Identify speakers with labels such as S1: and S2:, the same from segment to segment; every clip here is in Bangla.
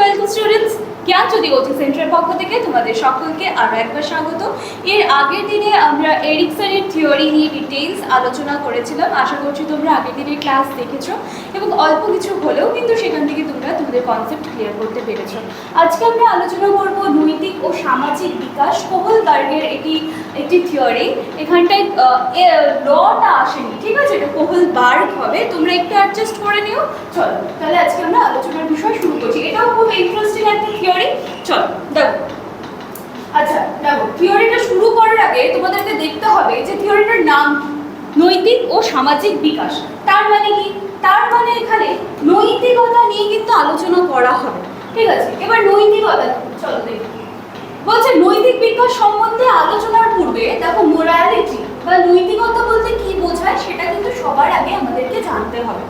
S1: ওয়েলকাম স্টুডেন্টস জ্ঞান যদি কোচিং সেন্টারের পক্ষ থেকে তোমাদের সকলকে আরও একবার স্বাগত। এর আগের দিনে আমরা এরিকসনের থিওরি নিয়ে ডিটেলস আলোচনা করেছিলাম। আশা করছি তোমরা আগের দিনের ক্লাস দেখেছ এবং অল্প কিছু হলেও কিন্তু সেখান থেকে তোমরা তোমাদের কনসেপ্ট ক্লিয়ার করতে পেরেছ। আজকে আমরা আলোচনা করব নৈতিক ও সামাজিক বিকাশ। কোহলবার্গের এটি, একটি থিওরি। এখানটায় লটা আসেনি, ঠিক আছে? এটা কোহলবার্গ হবে। তোমরা একটু অ্যাডজাস্ট করে নিও। চলো, তাহলে আজকে আমরা আলোচনার বিষয় শুরু করছি। এটাও খুব ইন্টারেস্টিং একটা থিওরি চলো দেখো আচ্ছা দেখো থিওরিটা শুরু করার আগে তোমাদেরকে দেখতে হবে যে থিওরিটার নাম নৈতিক ও সামাজিক বিকাশ। তার মানে কি? তার মানে এখানে নৈতিকতা নিয়ে কিন্তু আলোচনা করা হবে। ঠিক আছে? এবার নৈতিকতা? চলো, দেখি। বলছে, নৈতিক বিকাশ সম্বন্ধে আলোচনার পূর্বে দেখো মোরালিটি বা নৈতিকতা বলতে কি বোঝায় সেটা কিন্তু সবার আগে আমাদেরকে জানতে হবে।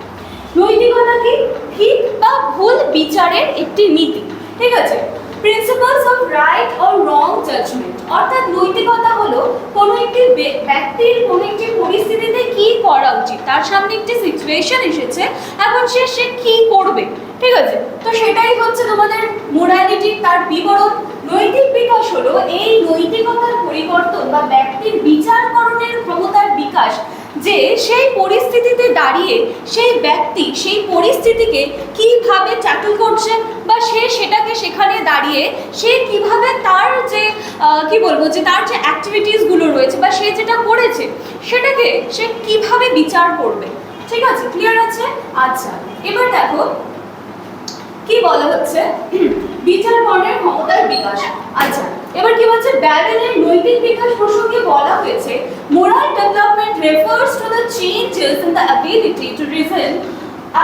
S1: নৈতিকতা কি? ঠিক বা ভুল বিচারের একটি নীতি। ঠিক আছে? Principles of right or wrong judgement অর্থাৎ নৈতিকতা হলো কোনো একটি ব্যক্তির কোনো একটি পরিস্থিতিতে কি করা উচিত। তার সামনে একটি সিচুয়েশন এসেছে এখন সে সে কি করবে? ঠিক আছে? তো সেটাই হচ্ছে তোমাদের মোরালিটি তার বিবরণ। নৈতিক বিকাশ হলো এই নৈতিকতার পরিবর্তন বা ব্যক্তির বিচারকরণের ক্ষমতার বিকাশ যে সেই পরিস্থিতিতে দাঁড়িয়ে সেই ব্যক্তি সেই পরিস্থিতিকে কীভাবে ট্যাকল করছে বা সে সেটাকে সেখানে দাঁড়িয়ে সে কীভাবে তার যে কি বলব, যে তার যে অ্যাক্টিভিটিসগুলো রয়েছে বা সে যেটা করেছে, সেটাকে সে কীভাবে বিচার করবে? ঠিক আছে? ক্লিয়ার আছে? আচ্ছা। এবার দেখো, কি বলা হচ্ছে? বিচার কর্ণের ক্ষমতার বিকাশ। আচ্ছা। এবার কি বলছে? ব্যাবেলের নৈতিক বিকাশ প্রসঙ্গে বলা হয়েছে moral development refers to the changes the ability to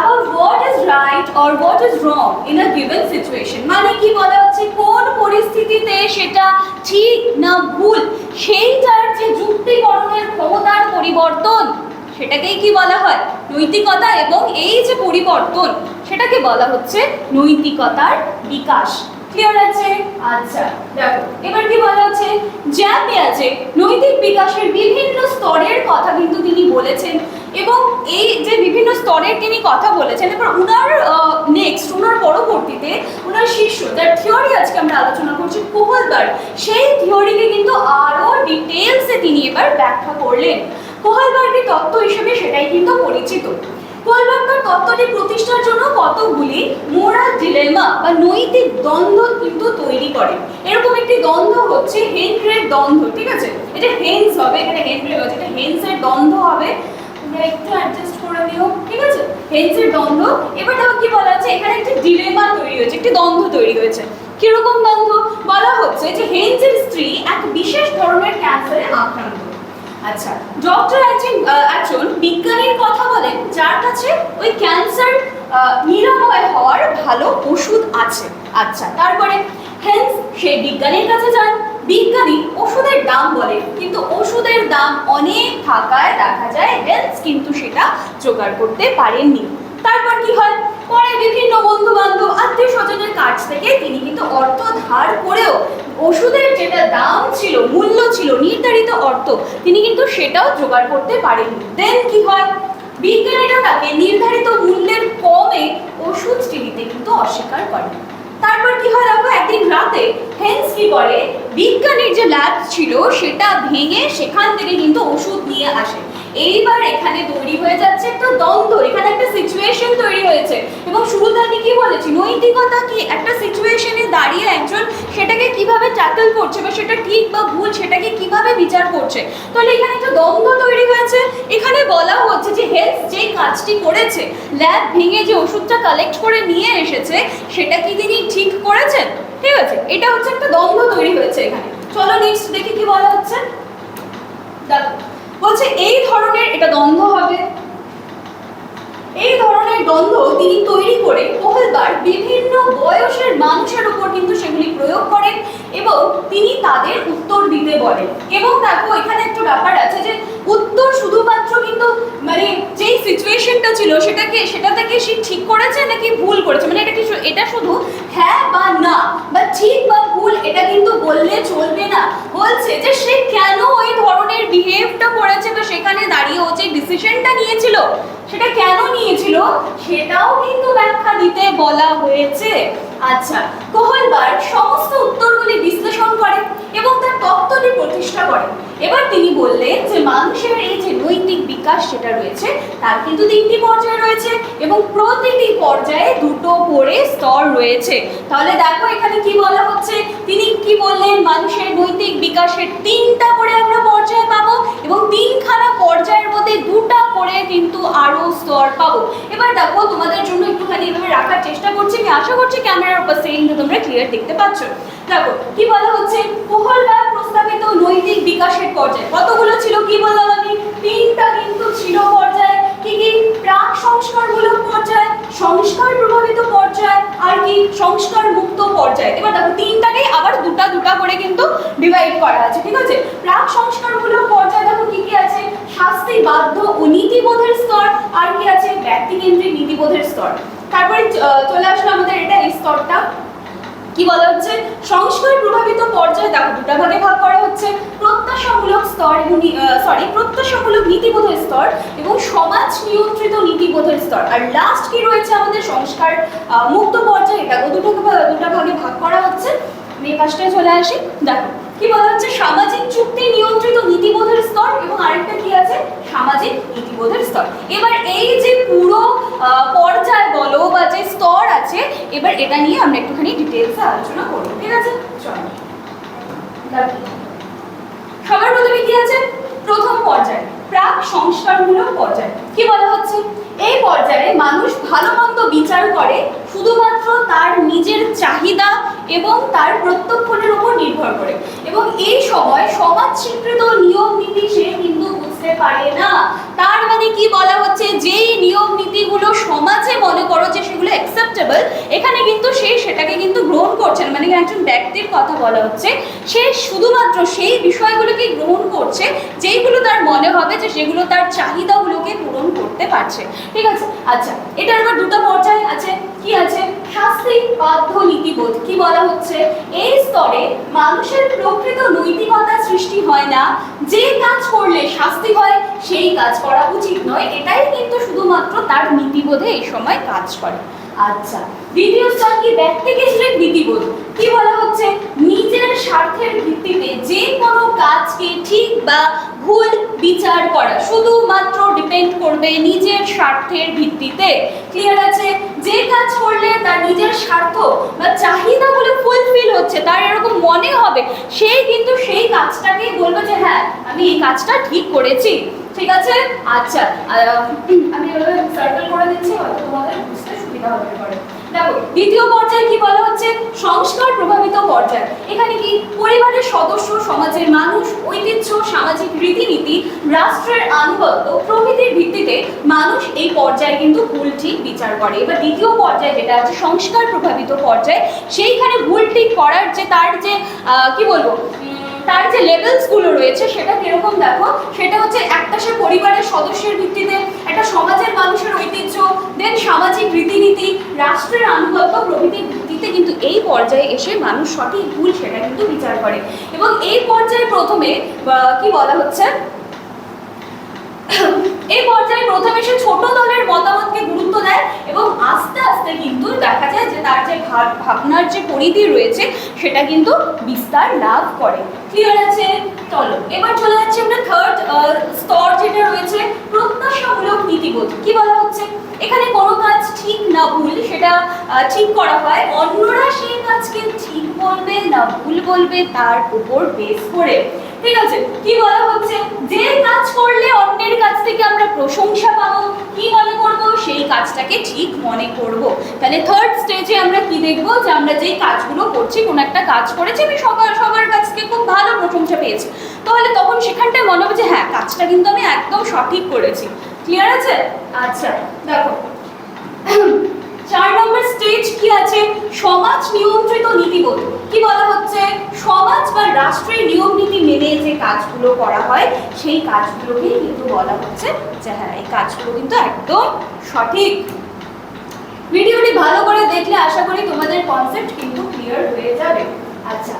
S1: about what is right or what is wrong in a given situation. মানে কি বলা হচ্ছে? কোন পরিস্থিতিতে সেটা ঠিক না ভুল? সেইটার যে যুক্তিকরণের ক্ষমতার পরিবর্তন, সেটাকেই কি বলা হয়? নৈতিকতা এবং এই যে পরিবর্তন, সেটাকে বলা হচ্ছে নৈতিকতার বিকাশ। ক্লিয়ার আছে? আচ্ছা দেখো, এবার কি বলা হচ্ছে? জ্যাম পেঁয়াজে নৈতিক বিকাশের বিভিন্ন স্তরের কথা কিন্তু তিনি বলেছেন এবং এই যে বিভিন্ন স্তরের তিনি কথা বলেছেন এবার উনার নেক্সট উনার পরবর্তীতে উনার শিষ্য যার থিওরি আজকে আমরা আলোচনা করছি, কোহলবার। সেই থিওরিকে কিন্তু আরও ডিটেলসে তিনি এবার ব্যাখ্যা করলেন। কোহলবার্গের তত্ত্ব হিসেবে সেটাই কিন্তু পরিচিত। কোহলবার্গের তত্ত্বটি প্রতিষ্ঠার জন্য কতগুলি মোরাল ডিলেমা বা নৈতিক দ্বন্দ্ব কিন্তু তৈরি করে। এরকম একটি দ্বন্দ্ব হচ্ছে হেনরের দ্বন্দ্ব, ঠিক আছে? এটা হেন্স হবে, এখানে হেনরে হচ্ছে এটা হেন্সের দ্বন্দ্ব হবে। তোমরা একটু অ্যাডজাস্ট করে নিও ঠিক আছে? হেন্সের দ্বন্দ্ব, এবার দেখো কি বলা আছে, এখানে একটি ডিলেমা তৈরি হয়েছে, একটি দ্বন্দ্ব তৈরি হয়েছে। কীরকম দ্বন্দ্ব? বলা হচ্ছে যে হেন্সের স্ত্রী এক বিশেষ ধরনের ক্যান্সারে আক্রান্ত। আচ্ছা ডক্টর একজন একজন বিজ্ঞানীর কথা বলেন, যার কাছে ওই ক্যান্সার নিরাময় হওয়ার ভালো ওষুধ আছে। আচ্ছা তারপরে হেন্স সেই বিজ্ঞানীর কাছে যান বিজ্ঞানী ওষুধের দাম বলে, কিন্তু ওষুধের দাম অনেক থাকায় দেখা যায় হেলথ কিন্তু সেটা জোগাড় করতে পারেননি। তারপর কি হয়? পরে বিভিন্ন বন্ধু বান্ধব আত্মীয় স্বজনের কাছ থেকে তিনি কিন্তু অর্থ ধার করেও ওষুধের যেটা দাম ছিল, মূল্য ছিল, নির্ধারিত অর্থ, তিনি কিন্তু সেটাও জোগাড় করতে পারেন। দেন কি হয়? বিজ্ঞানীরা তাকে নির্ধারিত মূল্যের কমে ওষুধটি দিতে কিন্তু অস্বীকার করেন। তারপর কি হয় দেখো? একদিন রাতে হেন্স কি করে বিজ্ঞানীর যে ল্যাব ছিল, সেটা ভেঙে সেখান থেকে কিন্তু ওষুধ নিয়ে আসে। এইবার এখানে তৈরি হয়ে যাচ্ছে একটা দ্বন্দ্ব, এখানে একটা সিচুয়েশন তৈরি হয়েছে। এবং শুরুতে আমি কি বলেছি? নৈতিকতা কি একটা সিচুয়েশনে দাঁড়িয়ে একজন সেটাকে কীভাবে ট্যাকল করছে বা সেটা ঠিক বা ভুল সেটাকে কীভাবে বিচার করছে? তাহলে এখানে একটা দ্বন্দ্ব তৈরি হয়েছে। এখানে বলা হচ্ছে যে হেলথ যে কাজটি করেছে ল্যাব ভেঙে যে ওষুধটা কালেক্ট করে নিয়ে এসেছে, সেটা কি তিনি ঠিক করেছেন? ঠিক আছে, এটা হচ্ছে একটা দ্বন্দ্ব তৈরি হয়েছে এখানে। চলো নেক্সট দেখি কি বলা হচ্ছে। দেখো বলছে, এই ধরনের এটা দ্বন্দ্ব হবে। এই ধরনের দ্বন্দ্ব তিনি তৈরি করে কোহলবার বিভিন্ন বয়সের মানুষের উপর কিন্তু সেগুলি প্রয়োগ করেন এবং তিনি তাদের উত্তর দিতে বলেন। এবং দেখো এখানে একটু ব্যাপার আছে যে, উত্তর শুধুমাত্র কিন্তু মানে যেই সিচুয়েশনটা ছিল সেটাকে, সেটা থেকে সে ঠিক করেছে নাকি ভুল করেছে? মানে এটা কি শু- এটা শুধু হ্যাঁ বা না বা ঠিক বা ভুল এটা কিন্তু বললে চলবে না। বলছে যে, সে কেন ওই ধরনের বিহেভটা করেছে বা সেখানে দাঁড়িয়ে ও যে ডিসিশনটা নিয়েছিল, সেটা কেন নিয়েছিল সেটাও কিন্তু ব্যাখ্যা দিতে বলা হয়েছে। আচ্ছা কোহলবার সমস্ত উত্তরগুলি বিশ্লেষণ করেন এবং তার তত্ত্বটি প্রতিষ্ঠা করেন। এবার তিনি বললেন যে মানুষের এই যে নৈতিক বিকাশ সেটা রয়েছে, তার কিন্তু তিনটি পর্যায় রয়েছে এবং প্রতিটি পর্যায়ে দুটো করে স্তর রয়েছে। তাহলে দেখো এখানে কি বলা হচ্ছে? তিনি কি বললেন? মানুষের নৈতিক বিকাশের তিনটা করে আমরা পর্যায় পাবো এবং তিনখানা পর্যায়ের মধ্যে দুটা করে কিন্তু আরও স্তর পাবো। এবার দেখো তোমাদের জন্য একটুখানি এভাবে রাখার চেষ্টা করছি। আমি আশা করছি ক্যামেরার উপর সেটিংটা তোমরা ক্লিয়ার দেখতে পাচ্ছ। দেখো, কি বলা হচ্ছে? প্রস্তাবিত নৈতিক বিকাশের পর্যায় কতগুলো ছিল কি বললাম আমি তিনটা কিন্তু ছিল পর্যায় কি কি প্রাক সংস্কারমূলক পর্যায় সংস্কার প্রভাবিত পর্যায় আর কি সংস্কার মুক্ত পর্যায় এবার দেখো তিনটাকেই আবার দুটা দুটা করে কিন্তু ডিভাইড করা আছে ঠিক আছে প্রাক সংস্কারমূলক পর্যায় দেখো কি কি আছে শাস্তি বাধ্য ও নীতিবোধের স্তর আর কি আছে ব্যক্তিকেন্দ্রিক নীতিবোধের স্তর তারপরে আহ, চলে আসলো আমাদের এটা এই স্তরটা কি বলা হচ্ছে? সংস্কার প্রভাবিত পর্যায়ে দেখো, দুটা ভাগে ভাগ করা হচ্ছে। প্রত্যাশামূলক স্তর এবং সরি প্রত্যাশামূলক নীতিবোধের স্তর এবং সমাজ নিয়ন্ত্রিত নীতিবোধের স্তর। আর লাস্ট কি রয়েছে আমাদের সংস্কার মুক্ত পর্যায়ে? এটাকে দুটো দুটা ভাগে ভাগ করা হচ্ছে। এই পাশটায় চলে আসি। দেখো, কি বলা হচ্ছে? সামাজিক চুক্তি নিয়ন্ত্রিত নীতিবোধের স্তর এবং আরেকটা কি আছে? সামাজিক নীতিবোধের স্তর। এবার এই যে পুরো পর্যায় বলো বা যে স্তর আছে, এবার এটা নিয়ে আমরা একটুখানি ডিটেলসে আলোচনা করব, ঠিক আছে? চলো। সবার প্রথমে কি আছে? প্রথম পর্যায়, প্রাক সংস্কারমূলক পর্যায়। কি বলা হচ্ছে? এই পর্যায়ে মানুষ ভালো মন্দ বিচার করে, শুধুমাত্র তার নিজের চাহিদা এবং তার প্রত্যক্ষণের উপর নির্ভর করে। এবং এই সময় সমাজ স্বীকৃত নিয়ম নীতি সে কিন্তু বুঝতে পারে না। তার মানে কি বলা হচ্ছে? যেই নিয়ম নীতিগুলো সমাজে মনে করো যে সেগুলো অ্যাকসেপ্টেবল এখানে কিন্তু সে সেটাকে কিন্তু গ্রহণ করছে মানে একজন ব্যক্তির কথা বলা হচ্ছে, সে শুধুমাত্র সেই বিষয়গুলোকে গ্রহণ করছে, যেইগুলো তার মনে হবে যে সেগুলো তার চাহিদাগুলোকে পূরণ করতে পারছে। ঠিক আছে? আচ্ছা এটার আবার দুটো পর্যায় আছে। কি আছে? শাস্তি বাধ্য নীতিবোধ কি বলা হচ্ছে? এই স্তরে মানুষের প্রকৃত নৈতিকতা সৃষ্টি হয় না। যে কাজ করলে শাস্তি হয়, সেই কাজ করা উচিত নয়। এটাই কিন্তু শুধুমাত্র তার নীতিবোধে এই সময় কাজ করে। আচ্ছা দ্বিতীয় স্তর কি? ব্যক্তিকেন্দ্রিক নীতিবোধ। কি বলা হচ্ছে? নিজের স্বার্থের ভিত্তিতে যে কোনো কাজকে ঠিক বা ভুল বিচার করা। শুধুমাত্র ডিপেন্ড করবে নিজের স্বার্থের ভিত্তিতে। ক্লিয়ার আছে? যে কাজ করলে তার নিজের স্বার্থ বা চাহিদাগুলো ফুলফিল হচ্ছে, তার এরকম মনে হবে সেই কিন্তু সেই কাজটাকেই বলবে যে হ্যাঁ আমি এই কাজটা ঠিক করেছি। ঠিক আছে? আচ্ছা আমি এভাবে সার্কেল করে দিচ্ছি, হয়তো তোমাদের বুঝতে সুবিধা হতে পারে। দেখো, দ্বিতীয় পর্যায়ে কি বলা হচ্ছে? সংস্কার প্রভাবিত পর্যায়। এখানে কি পরিবারের সদস্য, সমাজের মানুষ, ঐতিহ্য, সামাজিক রীতিনীতি, রাষ্ট্রের আনুগত্য প্রভৃতির ভিত্তিতে মানুষ এই পর্যায়ে কিন্তু ভুল ঠিক বিচার করে। এবার দ্বিতীয় পর্যায়ে যেটা আছে, সংস্কার প্রভাবিত পর্যায়ে, সেইখানে ভুল ঠিক করার যে তার যে কি বলব তার যে লেভেলসগুলো রয়েছে, সেটা কীরকম দেখো? সেটা হচ্ছে একটা সে পরিবারের সদস্যের ভিত্তিতে একটা সমাজের মানুষের ঐতিহ্য দেন সামাজিক রীতিনীতি, রাষ্ট্রের আনুগত্য প্রভৃতির ভিত্তিতে কিন্তু এই পর্যায়ে এসে মানুষ সঠিক ভুল সেটা কিন্তু বিচার করে। এবং এই পর্যায়ে প্রথমে কি বলা হচ্ছে? এই পর্যায়ে প্রথমে সে ছোট দলের মতামতকে গুরুত্ব দেয় এবং আস্তে আস্তে কিন্তু দেখা যায় যে তার যে ভাব- ভাবনার যে পরিধি রয়েছে, সেটা কিন্তু বিস্তার লাভ করে। ক্লিয়ার আছে? চলো, এবার চলে যাচ্ছি আমরা থার্ড স্তর যেটা রয়েছে, প্রত্যাশামূলক নীতিবোধ। কি বলা হচ্ছে? এখানে কোনো কাজ ঠিক না ভুল, সেটা ঠিক করা হয়। অন্যরা সেই কাজকে ঠিক বলবে, না ভুল বলবে, তার উপর বেস করে। ঠিক আছে, কি বলা হচ্ছে? যে কাজ করলে অন্যের কাছ থেকে আমরা প্রশংসা পাবো, কি মনে করব? সেই কাজটাকে ঠিক মনে করব। তাহলে থার্ড স্টেজে আমরা কি দেখব? যে আমরা যেই কাজগুলো করছি, কোনো একটা কাজ করেছি, আমি সবার সবার কাছ থেকে খুব ভালো প্রশংসা পেয়েছি। তাহলে তখন সেখানটায় মনে হবে যে হ্যাঁ কাজটা কিন্তু আমি একদম সঠিক করেছি। ক্লিয়ার আছে? আচ্ছা দেখো। চার নম্বর স্টেজ কি আছে? সমাজ নিয়ন্ত্রিত নীতিবোধ কি বলা হচ্ছে? সমাজ বা রাষ্ট্রের নিয়ম নীতি মেনে যে কাজগুলো করা হয়, সেই কাজগুলোকেই কিন্তু বলা হচ্ছে যে হ্যাঁ এই কাজগুলো কিন্তু একদম সঠিক। ভিডিওটি ভালো করে দেখলে আশা করি তোমাদের কনসেপ্ট কিন্তু ক্লিয়ার হয়ে যাবে। আচ্ছা।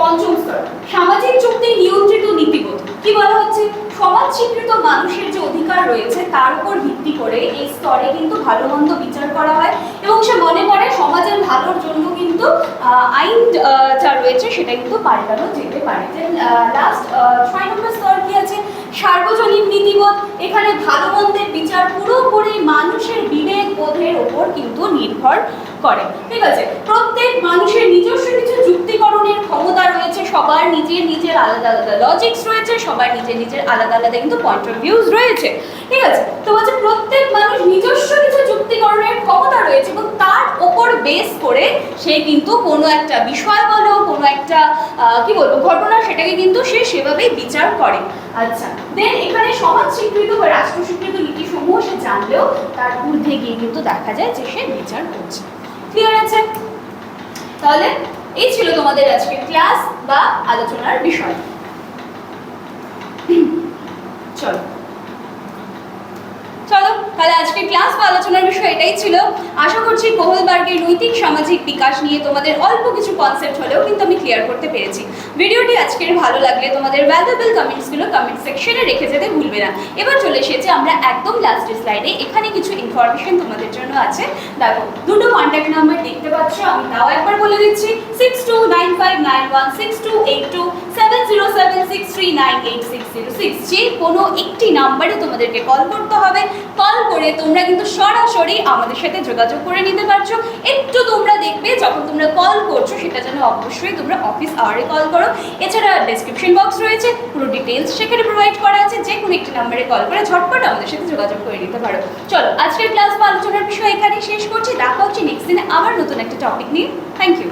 S1: পঞ্চম স্তর। সামাজিক চুক্তি নিয়ন্ত্রিত নীতিবোধ। কি বলা হচ্ছে? সমাজ স্বীকৃত মানুষের যে অধিকার রয়েছে, তার উপর ভিত্তি করে এই স্তরে কিন্তু ভালো মন্দ বিচার করা হয় এবং সে মনে করে সমাজের ভালোর জন্য কিন্তু আইন যা রয়েছে সেটা কিন্তু পাল্টানো যেতে পারে। লাস্ট ছয় নম্বর স্তর কি আছে? সার্বজনীন নীতিবোধ। এখানে ভালো মন্দের বিচার পুরোপুরি মানুষের বিবেক বোধের ওপর কিন্তু নির্ভর করে। ঠিক আছে? প্রত্যেক মানুষের নিজস্ব কিছু যুক্তিকরণের ক্ষমতা রয়েছে। সবার নিজের নিজের আলাদা আলাদা লজিক্স রয়েছে, সবার নিজের নিজের আলাদা আলাদা কিন্তু পয়েন্ট অফ ভিউজ রয়েছে। ঠিক আছে? তো বলছে প্রত্যেক মানুষ নিজস্ব কিছু যুক্তিকরণের ক্ষমতা রয়েছে এবং তার ওপর বেস করে সে কিন্তু কোনো একটা বিষয় বলো, কোনো একটা কি বলব, ঘটনা সেটাকে কিন্তু সে সেভাবেই বিচার করে। আচ্ছা দেন এখানে সমাজ স্বীকৃত বা রাষ্ট্র স্বীকৃত নীতিসমূহ সে জানলেও তার ঊর্ধ্বে গিয়ে কিন্তু দেখা যায় যে সে বিচার করছে। ক্লিয়ার আছে? তাহলে এই ছিল তোমাদের আজকে ক্লাস বা আলোচনার বিষয়। চলো। তাহলে আজকে ক্লাস বা আলোচনার বিষয় এটাই ছিল। আশা করছি কোহলবার্গের নৈতিক, সামাজিক বিকাশ নিয়ে তোমাদের অল্প কিছু কনসেপ্ট হলেও কিন্তু আমি ক্লিয়ার করতে পেরেছি। ভিডিওটি আজকের ভালো লাগলে তোমাদের ভ্যালুয়েবল কমেন্টসগুলো কমেন্ট সেকশনে রেখে যেতে ভুলবে না। এবার চলে এসেছে আমরা একদম লাস্টের স্লাইডে এখানে কিছু ইনফরমেশন তোমাদের জন্য আছে। দেখো, দুটো কন্ট্যাক্ট নাম্বার দেখতে পাচ্ছ, আমি তাও একবার বলে দিচ্ছি six two nine five nine one six two eight two seven zero seven six three nine eight six zero six যে কোনো একটি নাম্বারে তোমাদেরকে কল করতে হবে। কল করে তোমরা কিন্তু সরাসরি আমাদের সাথে যোগাযোগ করে নিতে পারছ। একটু তোমরা দেখবে, যখন তোমরা কল করছ, সেটা যেন অবশ্যই তোমরা অফিস আওয়ারে কল করো। এছাড়া ডেসক্রিপশন বক্স রয়েছে, পুরো ডিটেলস সেখানে প্রোভাইড করা আছে। যে কোনো একটি নাম্বারে কল করে ঝটপট আমাদের সাথে যোগাযোগ করে নিতে পারো। চলো, আজকের ক্লাস বা আলোচনার বিষয় এখানেই শেষ করছি। দেখা হচ্ছে নেক্সট দিনে আবার নতুন একটা টপিক নিয়ে। Thank you